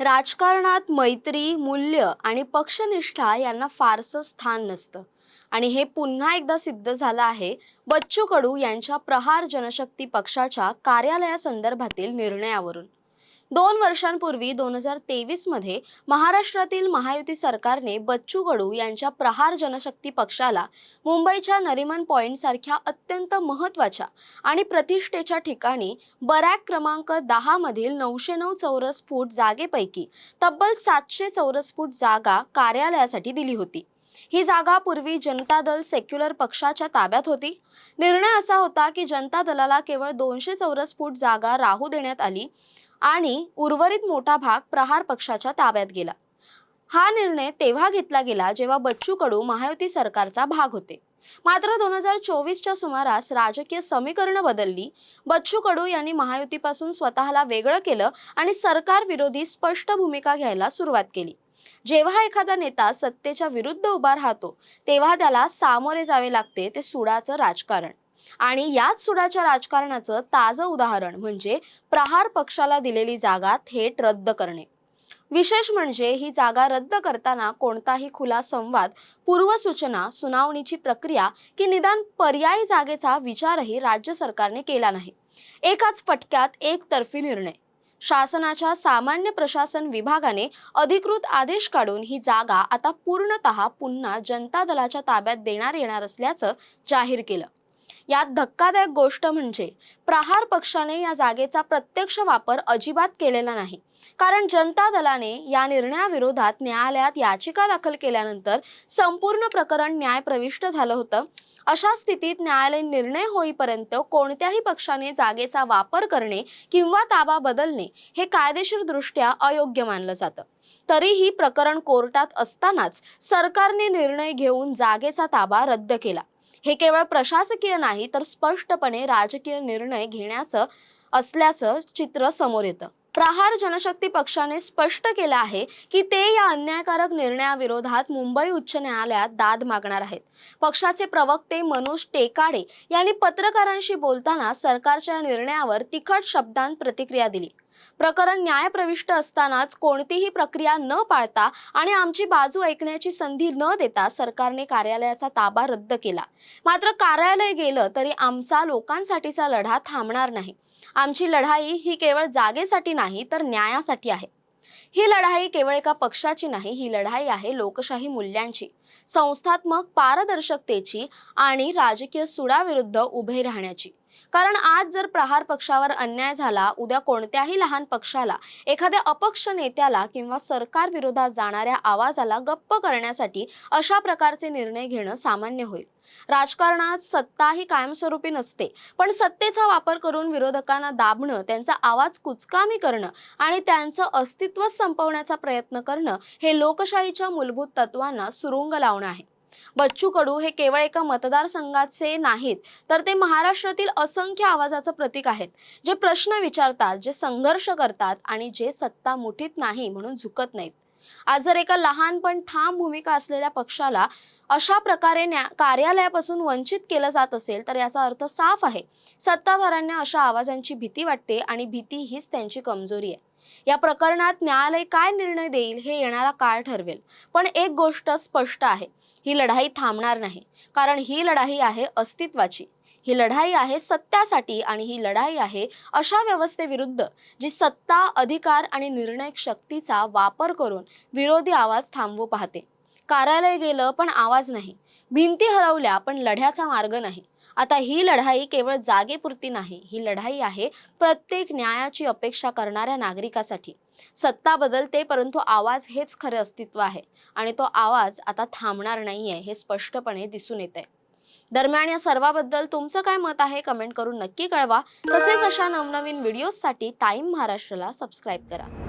राजकारणात मैत्री मूल्य आणि पक्षनिष्ठा यांना फारसं स्थान नसतं. आणि हे पुन्हा एकदा सिद्ध झालं आहे बच्चू कडू यांच्या प्रहार जनशक्ती पक्षाच्या कार्यालयासंदर्भातील निर्णयावरून. दोन वर्षांपूर्वी दोन हजार तेवीसमध्ये महाराष्ट्रातील महायुती सरकारने बच्चू कडू यांच्या प्रहार जनशक्ती पक्षाला मुंबईच्या नरिमन पॉईंटसारख्या अत्यंत महत्त्वाच्या आणि प्रतिष्ठेच्या ठिकाणी बरॅक क्रमांक दहामधील नऊशे नऊ चौरस फूट जागेपैकी तब्बल सातशे चौरस फूट जागा कार्यालयासाठी दिली होती. ही जागा पूर्वी जनता दल सेक्युलर पक्षाच्या ताब्यात होती. निर्णय असा होता की जनता दलाला केवळ दोनशे चौरस फूट जागा राहू देण्यात आली. आणि उर्वरित मोठा भाग प्रहार पक्षाच्या ताब्यात गेला. हा निर्णय तेव्हा घेतला गेला जेव्हा बच्चू कडू महायुती सरकारचा भाग होते. मात्र दोन हजार चोवीसच्या सुमारास राजकीय समीकरणं बदलली. बच्चू कडू यांनी महायुतीपासून स्वतःला वेगळं केलं आणि सरकार विरोधी स्पष्ट भूमिका घ्यायला सुरुवात केली. जेव्हा एखादा नेता सत्तेच्या विरुद्ध उभा राहतो तेव्हा त्याला सामोरे जावे लागते ते सुडाचं राजकारण. आणि याच सुडाच्या राजकारणाचं ताजं उदाहरण म्हणजे प्रहार पक्षाला दिलेली जागा थेट रद्द करणे. विशेष म्हणजे ही जागा रद्द करताना कोणताही खुला संवाद पूर्वसूचना सुनावणीची प्रक्रिया की निदान पर्यायी जागेचा विचारही राज्य सरकारने केला नाही. एकाच फटक्यात एकतर्फी निर्णय. शासनाच्या सामान्य प्रशासन विभागाने अधिकृत आदेश काढून ही जागा आता पूर्णतः पुन्हा जनता दलाच्या ताब्यात देणार येणार असल्याचं जाहीर केलं. यात धक्कादायक गोष्ट म्हणजे प्रहार पक्षाने या जागेचा प्रत्यक्ष वापर अजिबात केलेला नाही. कारण जनता दलाने या निर्णयाविरोधात न्यायालयात याचिका दाखल केल्यानंतर संपूर्ण प्रकरण न्याय प्रविष्ट झालं होतं. अशा स्थितीत न्यायालयीन निर्णय होईपर्यंत कोणत्याही पक्षाने जागेचा वापर करणे किंवा ताबा बदलणे हे कायदेशीर दृष्ट्या अयोग्य मानलं जातं. तरीही प्रकरण कोर्टात असतानाच सरकारने निर्णय घेऊन जागेचा ताबा रद्द केला. हे केवळ प्रशासकीय नाही तर स्पष्टपणे राजकीय निर्णय घेण्याचं असल्याचं चित्र समोर येतं. प्रहार जनशक्ती पक्षाने स्पष्ट केलं आहे की ते या अन्यायकारक निर्णयाविरोधात मुंबई उच्च न्यायालयात दाद मागणार आहेत. पक्षाचे प्रवक्ते मनोज टेकाडे यांनी पत्रकारांशी बोलताना सरकारच्या निर्णयावर तिखट शब्दांत प्रतिक्रिया दिली. प्रकरण न्यायप्रविष्ट असतानाच कोणतीही प्रक्रिया न पाळता आणि आमची बाजू ऐकण्याची संधी न देता सरकारने कार्यालयाचा ताबा रद्द केला. मात्र कार्यालय गेलं तरी आमचा लोकांसाठीचा लढा थांबणार नाही. आमची लढाई ही केवळ जागेसाठी नाही तर न्यायासाठी आहे. ही लढाई केवळ एका पक्षाची नाही ही लढाई आहे लोकशाही मूल्यांची. संस्थात्मक पारदर्शकतेची आणि राजकीय सुडाविरुद्ध उभे राहण्याची. कारण आज जर प्रहार पक्षावर अन्याय झाला उद्या कोणत्याही लहान पक्षाला एखाद्या अपक्ष नेत्याला किंवा सरकार विरोधात जाणाऱ्या आवाजाला गप्प करण्यासाठी अशा प्रकारचे निर्णय घेणं सामान्य होईल. राजकारणात सत्ता ही कायमस्वरूपी नसते पण सत्तेचा वापर करून विरोधकांना दाबणं त्यांचा आवाज कुचकामी करणं आणि त्यांचं अस्तित्व संपवण्याचा प्रयत्न करणं हे लोकशाहीच्या मूलभूत तत्वांना सुरुंग लावणं आहे. बच्चू कडू हे केवळ एका मतदारसंघाचे नाहीत तर ते महाराष्ट्रातील असंख्य आवाजाचं प्रतीक आहेत जे प्रश्न विचारतात जे संघर्ष करतात आणि जे सत्ता मुठीत नाही म्हणून झुकत नाहीत. आज जर एका लहान पण ठाम भूमिका असलेल्या पक्षाला अशा प्रकारे न्या कार्यालयापासून वंचित केलं जात असेल तर याचा अर्थ साफ आहे. सत्ताधाऱ्यांना अशा आवाजांची भीती वाटते आणि भीती हीच त्यांची कमजोरी आहे. या प्रकरणात न्यायालय काय निर्णय देईल हे येणारा काळ ठरवेल. पण एक गोष्ट स्पष्ट आहे ही लढाई थांबणार नाही. कारण ही लढाई आहे अस्तित्वाची. ही लढाई आहे सत्यासाठी आणि ही लढाई आहे अशा व्यवस्थेविरुद्ध जी सत्ता अधिकार आणि निर्णायक शक्तीचा वापर करून विरोधी आवाज थांबवू पाहते. कार्यालय गेलं पण आवाज नाही. भिंती हरवल्या पण लढ्याचा मार्ग नाही. आता ही लढाई केवळ जागेपुरती नाही ही लढाई आहे प्रत्येक न्यायाची अपेक्षा करणाऱ्या नागरिकासाठी. सत्ता बदलते परंतु आवाज हेच खरं अस्तित्व आहे आणि तो आवाज आता थांबणार नाहीये हे स्पष्टपणे दिसून येत आहे दरम्यान या सर्वाबद्दल तुमचं काय मत आहे कमेंट करून नक्की कळवा. तसेच अशा नवनवीन व्हिडिओजसाठी टाइम महाराष्ट्राला सबस्क्राईब करा.